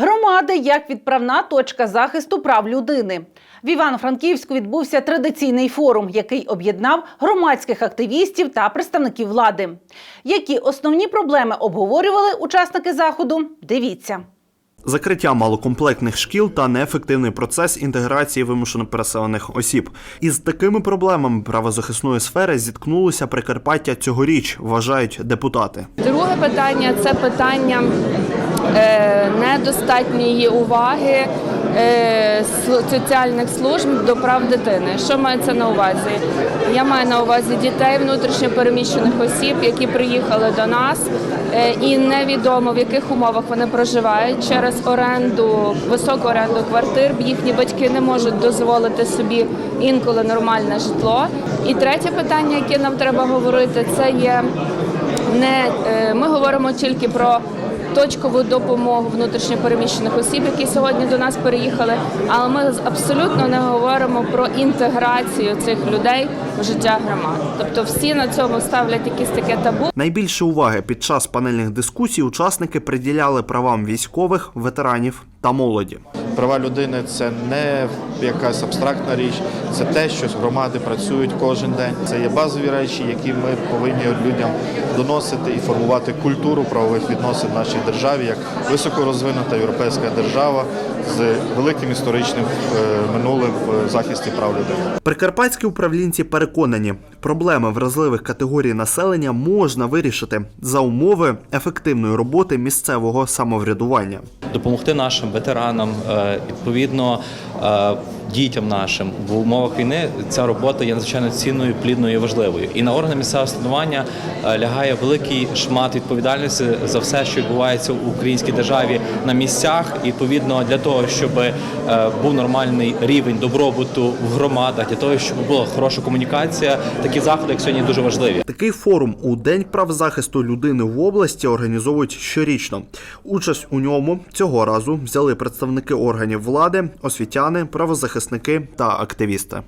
Громади як відправна точка захисту прав людини. В Івано-Франківську відбувся традиційний форум, який об'єднав громадських активістів та представників влади. Які основні проблеми обговорювали учасники заходу? Дивіться. Закриття малокомплектних шкіл та неефективний процес інтеграції вимушено переселених осіб. Із такими проблемами правозахисної сфери зіткнулося Прикарпаття цьогоріч, вважають депутати. Друге питання це питання недостатньої уваги е, соціальних служб до прав дитини. Що мається на увазі? Я маю на увазі дітей внутрішньо переміщених осіб, які приїхали до нас, е, і невідомо в яких умовах вони проживають через оренду, високу оренду квартир. Їхні батьки не можуть дозволити собі інколи нормальне житло. І третє питання, яке нам треба говорити, це є не е, ми говоримо тільки про точкову допомогу внутрішньопереміщених осіб, які сьогодні до нас переїхали, але ми абсолютно не говоримо про інтеграцію цих людей в життя громад. Тобто всі на цьому ставлять якісь таке табу. Найбільше уваги під час панельних дискусій учасники приділяли правам військових, ветеранів та молоді. Права людини це не якась абстрактна річ, це те, що громади працюють кожен день. Це є базові речі, які ми повинні людям доносити і формувати культуру правових відносин в нашій державі як високорозвинута європейська держава з великим історичним е, минулим в захисті прав людини. Прикарпатські управлінці переконані, проблеми вразливих категорій населення можна вирішити за умови ефективної роботи місцевого самоврядування. допомогти нашим ветеранам, е, відповідно е, дітям нашим в умовах війни. Ця робота є надзвичайно цінною, плідною і важливою. І на органи місцевого самоврядування е, лягає великий шмат відповідальності за все, що відбувається в українській державі на місцях. І відповідно для того, щоб е, був нормальний рівень добробуту в громадах, для того, щоб була хороша комунікація, такі заходи, як сьогодні, дуже важливі. Такий форум у День прав захисту людини в області організовують щорічно. Участь у ньому цього разу взяли представники органів влади, освітяни, правозахисники та активісти.